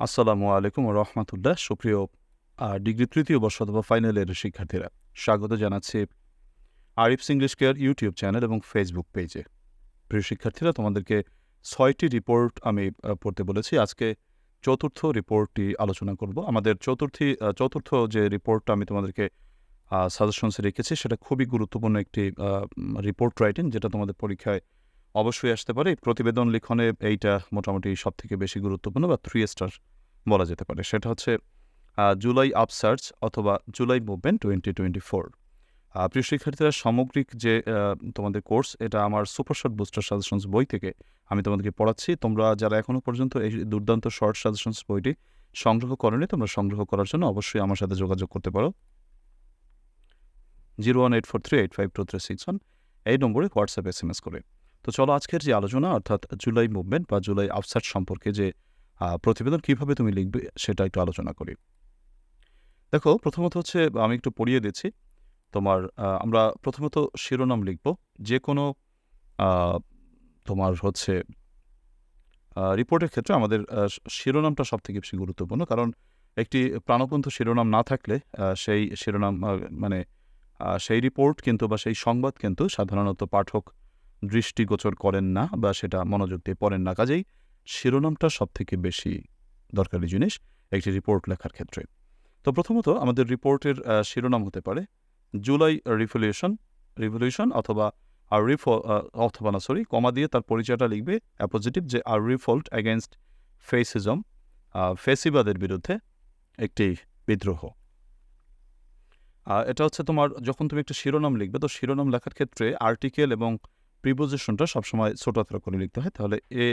আসসালামু আলাইকুম রহমতুল্লাহ। সুপ্রিয় ডিগ্রি তৃতীয় বর্ষ অথবা ফাইনালের শিক্ষার্থীরা, স্বাগত জানাচ্ছি Arif's English care YouTube channel এবং ফেসবুক পেজে। প্রিয় শিক্ষার্থীরা, তোমাদেরকে ছয়টি রিপোর্ট আমি পড়তে বলেছি। আজকে চতুর্থ রিপোর্টটি আলোচনা করব। আমাদের চতুর্থী চতুর্থ যে রিপোর্টটা আমি তোমাদেরকে সাজেশনসে রেখেছি, সেটা খুবই গুরুত্বপূর্ণ একটি রিপোর্ট রাইটিং যেটা তোমাদের পরীক্ষায় অবশ্যই আসতে পারে। প্রতিবেদন লিখনে এইটা মোটামুটি সব থেকে বেশি গুরুত্বপূর্ণ বা থ্রি স্টার বলা যেতে পারে। সেটা হচ্ছে জুলাই আপসার্চ অথবা July movement twenty twenty four প্রিয় শিক্ষার্থীরা, সামগ্রিক যে তোমাদের কোর্স এটা আমার সুপার শর্ট বুস্টার সাজেশনস বই থেকে আমি তোমাদেরকে পড়াচ্ছি। তোমরা যারা এখনও পর্যন্ত এই দুর্দান্ত শর্ট সাজেশনস বইটি সংগ্রহ করনি, তোমরা সংগ্রহ করার জন্য অবশ্যই আমার সাথে যোগাযোগ করতে পারো। Zero one eight four three eight five two three six one এই নম্বরে হোয়াটসঅ্যাপ এস এম এস করে। তো চলো আজকের যে আলোচনা, অর্থাৎ জুলাই মুভমেন্ট বা জুলাই আফসার সম্পর্কে যে প্রতিবেদন কীভাবে তুমি লিখবে সেটা একটু আলোচনা করি। দেখো, প্রথমত হচ্ছে আমি একটু পড়িয়ে দিচ্ছি। তোমার আমরা প্রথমত শিরোনাম লিখব। যে কোনো তোমার হচ্ছে রিপোর্টের ক্ষেত্রে আমাদের শিরোনামটা সব থেকে বেশি গুরুত্বপূর্ণ। কারণ একটি প্রাণবন্ত শিরোনাম না থাকলে সেই শিরোনাম মানে সেই রিপোর্ট কিন্তু বা সেই সংবাদ কিন্তু সাধারণত পাঠক দৃষ্টিগোচর করেন না বা সেটা মনোযোগ দিয়ে পড়েন না। কাজেই শিরোনামটা সব থেকে বেশি দরকারি জিনিস একটি রিপোর্ট লেখার ক্ষেত্রে। তো প্রথমত আমাদের রিপোর্টের শিরোনাম হতে পারে জুলাই রিভলিউশন রিভলিউশন অথবা আর রিফ অথবা না সরি কমা দিয়ে তার পরিচয়টা লিখবে অ্যাপোজিটিভ যে আর রিফল্ট অ্যাগেনস্ট ফেসিজম ফেসিবাদের বিরুদ্ধে একটি বিদ্রোহ। এটা হচ্ছে তোমার যখন তুমি একটা শিরোনাম লিখবে, তো শিরোনাম লেখার ক্ষেত্রে আর্টিকেল এবং প্রিপোজিশনটা সবসময় ছোট হাতের করে লিখতে হয়। তাহলে এ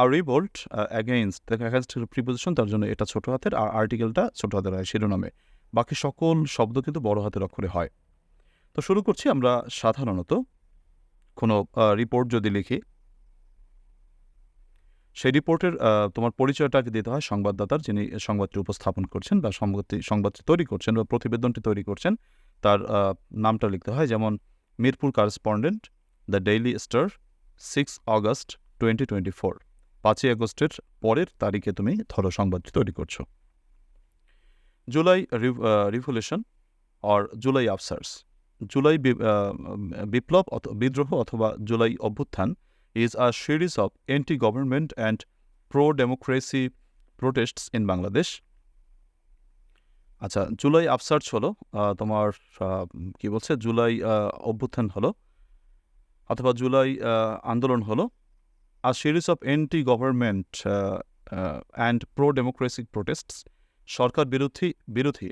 আর রিভোল্ট অ্যাগেইনস্ট দেখো অ্যাগেনস্ট প্রিপোজিশন তার জন্য এটা ছোট হাতের আর আর্টিকেলটা ছোট হাতের হয় শিরোনামে। বাকি সকল শব্দ কিন্তু বড় হাতের অক্ষরে হয়। তো শুরু করছি আমরা সাধারণত কোনো রিপোর্ট যদি লিখি, সেই রিপোর্টের তোমার পরিচয়টাকে দিতে হয় সংবাদদাতার, যিনি সংবাদটি উপস্থাপন করছেন বা সংবাদটি সংবাদটি তৈরি করছেন বা প্রতিবেদনটি তৈরি করছেন, তার নামটা লিখতে হয়। যেমন, Mirpur correspondent the daily star six August twenty twenty four পাঁচই আগস্টের পরের তারিখে তুমি ধরো সংবাদটি তৈরি করছ। July revolution or July আফসার্স July বিপ্লব বিদ্রোহ অথবা জুলাই অভ্যুত্থান is a series of anti government and pro democracy protests in Bangladesh আচ্ছা জুলাই আফসার্চ হলো তোমার কি বলছে? জুলাই অভ্যুত্থান হলো অথবা জুলাই আন্দোলন হলো, আর series of anti government and pro democracy protests, সরকার বিরোধী বিরোধী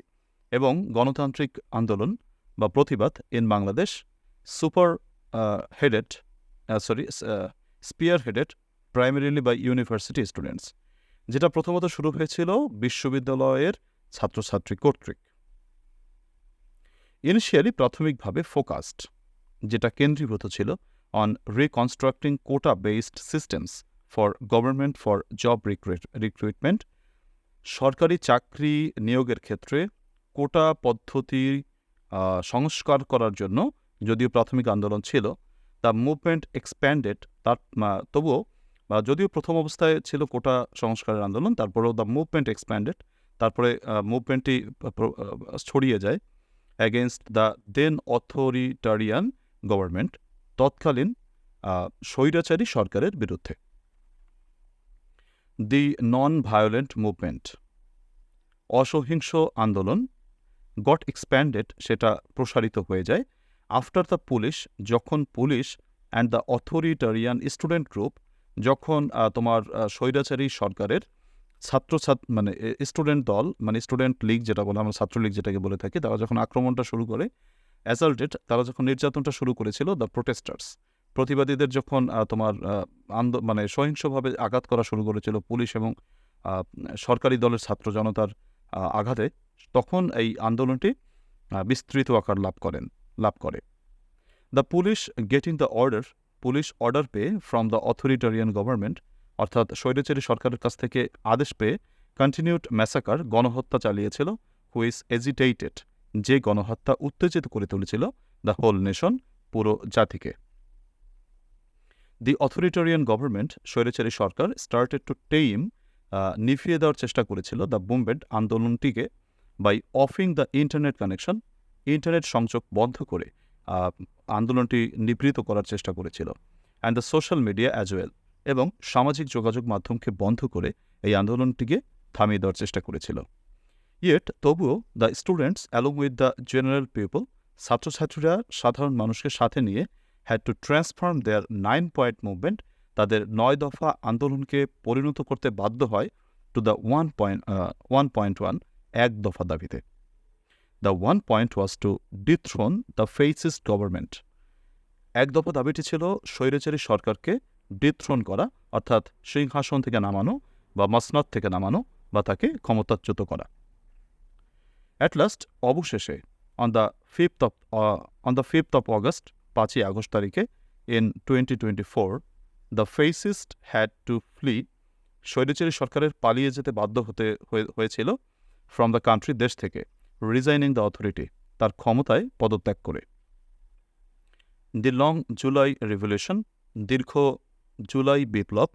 এবং গণতান্ত্রিক আন্দোলন বা প্রতিবাদ in Bangladesh super headed sorry spearheaded primarily by university students যেটা প্রথমত শুরু হয়েছিল বিশ্ববিদ্যালয়ের ছাত্রছাত্রী কর্তৃক। ইনিশিয়ালি প্রাথমিকভাবে ফোকাসড যেটা কেন্দ্রীভূত ছিল on reconstructing quota based systems for government for job recruitment সরকারি চাকরি নিয়োগের ক্ষেত্রে কোটা পদ্ধতি সংস্কার করার জন্য যদিও প্রাথমিক আন্দোলন ছিল দ্য মুভমেন্ট এক্সপ্যান্ডেড তার তবুও বা যদিও প্রথম অবস্থায় ছিল কোটা সংস্কারের আন্দোলন, তারপরেও দ্য মুভমেন্ট এক্সপ্যান্ডেড তারপরে মুভমেন্টটি ছড়িয়ে যায় against the then authoritarian government তৎকালীন স্বৈরাচারী সরকারের বিরুদ্ধে। দি নন ভায়োলেন্ট মুভমেন্ট। অসহিংস আন্দোলন, গট এক্সপ্যান্ডেড, সেটা প্রসারিত হয়ে যায় আফটার দ্য পুলিশ, যখন police and the authoritarian student group যখন তোমার স্বৈরাচারী সরকারের ছাত্রছাত্র মানে স্টুডেন্ট দল মানে স্টুডেন্ট লীগ যেটা বলে আমরা, ছাত্রলীগ যেটাকে বলে থাকি, তারা যখন আক্রমণটা শুরু করে অ্যাসাল্টেড তারা যখন নির্যাতনটা শুরু করেছিল দ্য প্রোটেস্টার্স প্রতিবাদীদের যখন তোমার আন্দ মানে সহিংসভাবে আঘাত করা শুরু করেছিল পুলিশ এবং সরকারি দলের ছাত্র জনতার আঘাতে, তখন এই আন্দোলনটি বিস্তৃত আকার লাভ করেন, লাভ করে। The police getting the order police order পেয়ে ফ্রম দ্য অথরিটারিয়ান গভর্নমেন্ট অর্থাৎ স্বৈরাচারী সরকারের কাছ থেকে আদেশ পেয়ে কন্টিনিউড ম্যাসাকার গণহত্যা চালিয়েছিল হুইস এজিটেটেড যে গণহত্যা উত্তেজিত করে তুলেছিল দ্য হোল নেশন পুরো জাতিকে। দি অথরিটারিয়ান গভর্নমেন্ট, স্বৈরাচারী সরকার স্টার্টেড টু টেইম নিফিয়ে দেওয়ার চেষ্টা করেছিল the movement আন্দোলনটিকে by offing the internet connection internet সংযোগ বন্ধ করে আন্দোলনটি নিবৃত করার চেষ্টা করেছিল and the social media as well এবং সামাজিক যোগাযোগ মাধ্যমকে বন্ধ করে এই আন্দোলনটিকে থামিয়ে দেওয়ার চেষ্টা করেছিল। ইয়েট তবুও the students along with the general people ছাত্রছাত্রীরা সাধারণ মানুষকে সাথে নিয়ে had to transform their nine point movement তাদের নয় দফা আন্দোলনকে পরিণত করতে বাধ্য হয় to the one point one point one এক দফা দাবিতে। The one point was to dethrone the fascist government এক দফা দাবিটি ছিল স্বৈরাচারী সরকারকে ডিথ্রোন করা, অর্থাৎ সিংহাসন থেকে নামানো বা মাসনাদ থেকে নামানো বা তাকে ক্ষমতাচ্যুত করা। অ্যাট লাস্ট অবশেষে on the fifth of on the fifth of August পাঁচই আগস্ট তারিখে in twenty twenty four the fascist had to flee স্বৈরাচারী সরকারের পালিয়ে যেতে বাধ্য হতে, হয়ে- হয়েছিল ফ্রম দ্য কান্ট্রি দেশ থেকে রিজাইনিং দ্য অথরিটি তার ক্ষমতায় পদত্যাগ করে। দি লং জুলাই রিভলিউশন দীর্ঘ জুলাই বিপ্লব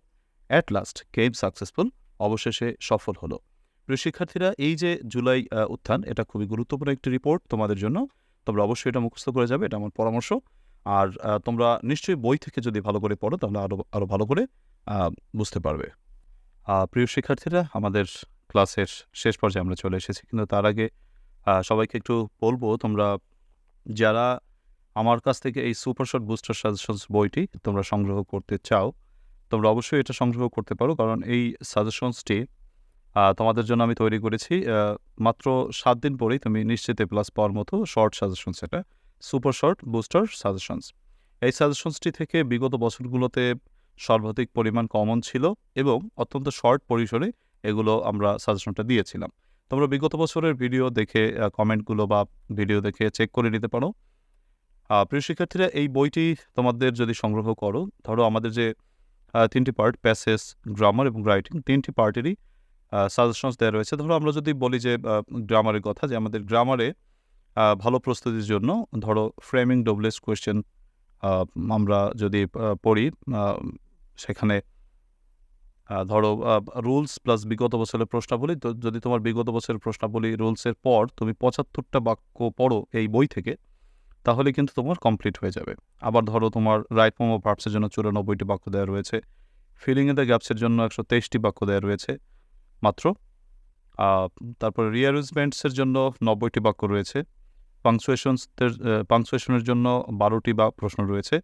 অ্যাট লাস্ট কেম সাকসেসফুল অবশেষে সফল হলো। প্রিয় শিক্ষার্থীরা এই যে জুলাই উত্থান, এটা খুবই গুরুত্বপূর্ণ একটি রিপোর্ট তোমাদের জন্য। তোমরা অবশ্যই এটা মুখস্থ করে যাবে, এটা আমার পরামর্শ। আর তোমরা নিশ্চয়ই বই থেকে যদি ভালো করে পড়ো, তাহলে আরও আরও ভালো করে বুঝতে পারবে। প্রিয় শিক্ষার্থীরা, আমাদের ক্লাসের শেষ পর্যায়ে আমরা চলে এসেছি, কিন্তু তার আগে সবাইকে একটু বলব, তোমরা যারা আমার কাছ থেকে এই সুপার শট বুস্টার সাজেশনস বইটি তোমরা সংগ্রহ করতে চাও, তোমরা অবশ্যই এটা সংগ্রহ করতে পারো, কারণ এই সাজেশনসটি তোমাদের জন্য আমি তৈরি করেছি মাত্র সাত দিন পরেই তুমি নিশ্চিত প্লাস পাওয়ার মতো শর্ট সাজেশনস এটা সুপার শর্ট বুস্টার সাজেশনস এই সাজেশনসটি থেকে বিগত বছরগুলোতে সর্বাধিক পরিমাণ কমন ছিল এবং অত্যন্ত শর্ট পরিসরে এগুলো আমরা সাজেশনটা দিয়েছিলাম। তোমরা বিগত বছরের ভিডিও দেখে কমেন্টগুলো বা ভিডিও দেখে চেক করে নিতে পারো। প্রিয় শিক্ষার্থীরা, এই বইটি তোমাদের যদি সংগ্রহ করো, ধরো আমাদের যে তিনটি পার্ট প্যাসেজ গ্রামার এবং রাইটিং তিনটি পার্টেরই সাজেশনস দেওয়া রয়েছে। ধরো আমরা যদি বলি যে গ্রামারের কথা, যে আমাদের গ্রামারে ভালো প্রস্তুতির জন্য ধরো ফ্রেমিং ডবলেস কোয়েশ্চেন আমরা যদি পড়ি সেখানে ধরো রুলস প্লাস বিগত বছরের প্রশ্নাবলী, তো যদি তোমার বিগত বছরের প্রশ্নাবলী রুলসের পর তুমি পঁচাত্তরটা বাক্য পড়ো এই বই থেকে, তাহলে কিন্তু তোমার কমপ্লিট হয়ে যাবে। আবার ধরো তোমার রাইট মোমো পার্টসের জন্য চুরানব্বইটি বাক্য দেওয়া রয়েছে ফিলিং ইন দ্য গ্যাপসের জন্য একশো তেইশটি বাক্য দেওয়া রয়েছে মাত্র। তারপরে রিঅ্যারেঞ্জমেন্টসের জন্য নব্বইটি বাক্য রয়েছে। পাংচুয়েশনসদের পাংচুয়েশনের জন্য বারোটি বা প্রশ্ন রয়েছে।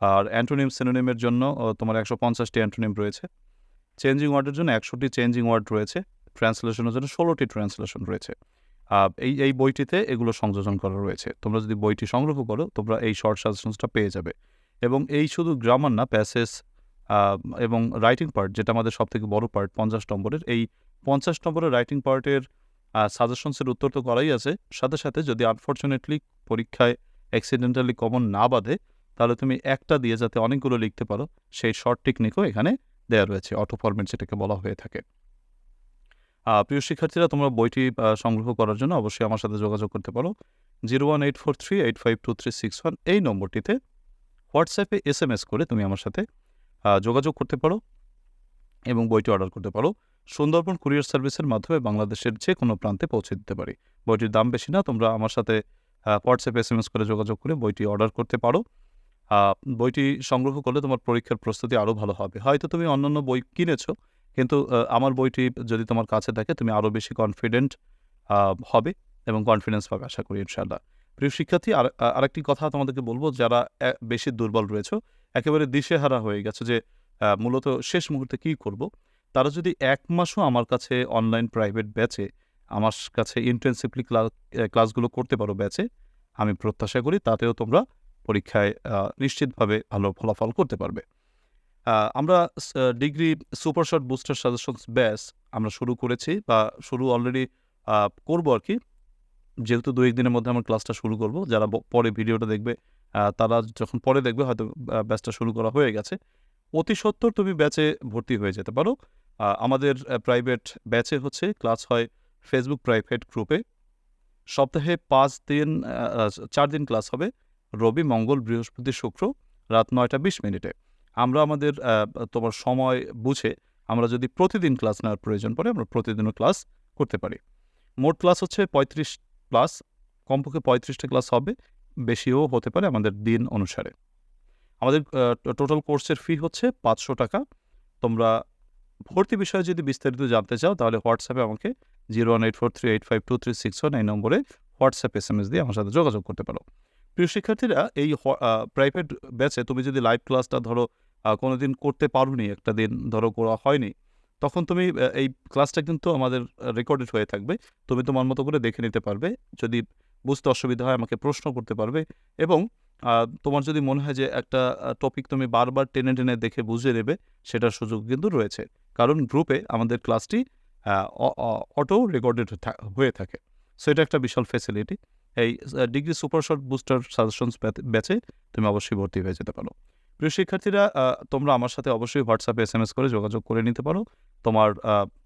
আর অ্যান্টোনিম সিনোনিমের জন্য তোমার একশো পঞ্চাশটি অ্যান্টোনিম রয়েছে। চেঞ্জিং ওয়ার্ডের জন্য একশোটি চেঞ্জিং ওয়ার্ড রয়েছে। ট্রান্সলেশনের জন্য ষোলোটি ট্রান্সলেশন রয়েছে। এই এই বইটিতে এগুলো সংযোজন করা রয়েছে। তোমরা যদি বইটি সংগ্রহ করো, তোমরা এই শর্ট সাজেশনসটা পেয়ে যাবে। এবং এই শুধু গ্রামার না প্যাসেজ এবং রাইটিং পার্ট যেটা আমাদের সবথেকে বড় পার্ট পঞ্চাশ নম্বরের, এই পঞ্চাশ নম্বরের রাইটিং পার্টের সাজেশনসের উত্তর তো করাই আছে। সাথে সাথে যদি আনফর্চুনেটলি পরীক্ষায় অ্যাক্সিডেন্টালি কমন না বাঁধে, তাহলে তুমি একটা দিয়ে যাতে অনেকগুলো লিখতে পারো, সেই শর্ট টেকনিকও এখানে দেওয়া রয়েছে অটো ফরম্যাট যেটাকে বলা হয়ে থাকে। প্রিয় শিক্ষার্থীরা, তোমরা বইটি সংগ্রহ করার জন্য অবশ্যই আমার সাথে যোগাযোগ করতে পারো। Zero one eight four three eight five two three six one এই নম্বরটিতে হোয়াটসঅ্যাপে এস এম এস করে তুমি আমার সাথে যোগাযোগ করতে পারো এবং বইটি অর্ডার করতে পারো। সুন্দরবন কুরিয়ার সার্ভিসের মাধ্যমে বাংলাদেশের যে কোনো প্রান্তে পৌঁছে দিতে পারি। বইটির দাম বেশি না, তোমরা আমার সাথে হোয়াটসঅ্যাপে এস এম এস করে যোগাযোগ করে বইটি অর্ডার করতে পারো। বইটি সংগ্রহ করলে তোমার পরীক্ষার প্রস্তুতি আরও ভালো হবে। হয়তো তুমি অন্যান্য বই কিনেছো, কিন্তু আমার বইটি যদি তোমার কাছে থাকে, তুমি আরও বেশি কনফিডেন্ট হবে এবং কনফিডেন্স পাবে, আশা করি, ইনশাআল্লাহ। প্রিয় শিক্ষার্থী, আর আরেকটি কথা তোমাদেরকে বলব, যারা বেশি দুর্বল রয়েছে একেবারে দিশেহারা হয়ে গেছে যে মূলত শেষ মুহূর্তে কি করব? তারা যদি এক মাসও আমার কাছে অনলাইন প্রাইভেট ব্যাচে আমার কাছে ইন্টেন্সিভলি ক্লাসগুলো করতে পারো ব্যাচে আমি প্রত্যাশা করি তাতেও তোমরা পরীক্ষায় নিশ্চিতভাবে ভালো ফলাফল করতে পারবে। আমরা degree super short booster suggestions batch আমরা শুরু করেছি বা শুরু অলরেডি করব আর কি। যেহেতু দু একদিনের মধ্যে আমার ক্লাসটা শুরু করব, যারা পরে ভিডিওটা দেখবে তারা যখন পরে দেখবে হয়তো ব্যাচটা শুরু করা হয়ে গেছে। অতি সত্বর তুমি ব্যাচে ভর্তি হয়ে যেতে পারো। আমাদের প্রাইভেট ব্যাচে হচ্ছে ক্লাস হয় ফেসবুক প্রাইভেট গ্রুপে সপ্তাহে পাঁচ দিন চার দিন ক্লাস হবে, রবি, মঙ্গল, বৃহস্পতি, শুক্র, রাত নয়টা বিশ মিনিটে। আমরা আমাদের তোমার সময় বুঝে আমরা যদি প্রতিদিন ক্লাস নেওয়ার প্রয়োজন পড়ে, আমরা প্রতিদিনও ক্লাস করতে পারি। মোট ক্লাস হচ্ছে পঁয়ত্রিশ ক্লাস কমপক্ষে পঁয়ত্রিশটা ক্লাস হবে। বেশিও হতে পারে আমাদের দিন অনুসারে। আমাদের টোটাল কোর্সের ফি হচ্ছে পাঁচশো টাকা। তোমরা ভর্তি বিষয়ে যদি বিস্তারিত জানতে চাও, তাহলে হোয়াটসঅ্যাপে আমাকে zero one eight four three eight five two three six one এই নম্বরে হোয়াটসঅ্যাপ এস এম এস দিয়ে আমার সাথে যোগাযোগ করতে পারো। প্রিয় শিক্ষার্থীরা, এই প্রাইভেট ব্যাচে তুমি যদি লাইভ ক্লাসটা ধরো কোনো দিন করতে পারোনি, একটা দিন ধরো করা হয়নি, তখন তুমি এই ক্লাসটা কিন্তু আমাদের রেকর্ডেড হয়ে থাকবে। তুমি তোমার মতো করে দেখে নিতে পারবে। যদি বুঝতে অসুবিধা হয়, আমাকে প্রশ্ন করতে পারবে। এবং তোমার যদি মনে হয় যে একটা টপিক তুমি বারবার টেনে টেনে দেখে বুঝে নেবে, সেটার সুযোগ কিন্তু রয়েছে। কারণ গ্রুপে আমাদের ক্লাসটি অটো রেকর্ডেড হয়ে থাকে। সো এটা একটা বিশাল ফেসিলিটি এই degree super short booster suggestions ব্যাচে তুমি অবশ্যই ভর্তি হয়ে যেতে পারো। প্রিয় শিক্ষার্থীরা তোমরা আমার সাথে অবশ্যই হোয়াটসঅ্যাপে এস এস করে যোগাযোগ করে নিতে পারো। তোমার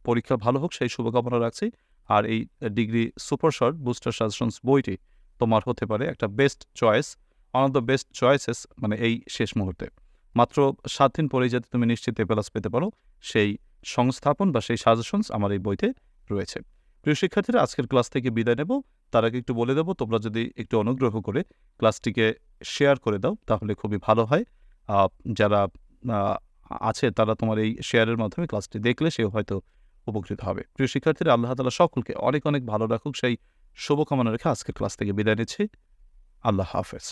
পরীক্ষা ভালো হোক, সেই শুভকামনা রাখছি। আর এই degree super short booster suggestions বইটি তোমার হতে পারে একটা best choice one of the best choices মানে এই শেষ মুহূর্তে। মাত্র সাত দিন পরেই যাতে তুমি নিশ্চিত এ প্লাস পেতে পারো, সেই সংস্থাপন বা সেই সাজেশনস আমার এই বইতে রয়েছে। প্রিয় শিক্ষার্থীরা, আজকের ক্লাস থেকে বিদায় নেব। তার আগে একটু বলে দেবো, তোমরা যদি একটু অনুগ্রহ করে ক্লাসটিকে শেয়ার করে দাও, তাহলে খুবই ভালো হয়। যারা আছে তারা তোমার এই শেয়ারের মাধ্যমে ক্লাসটি দেখলে সেও হয়তো উপকৃত হবে। প্রিয় শিক্ষার্থীরা, আল্লাহ তালা সকলকে অনেক অনেক ভালো রাখুক। সেই শুভকামনা রেখে আজকের ক্লাস থেকে বিদায় নিচ্ছি। আল্লাহ হাফেজ।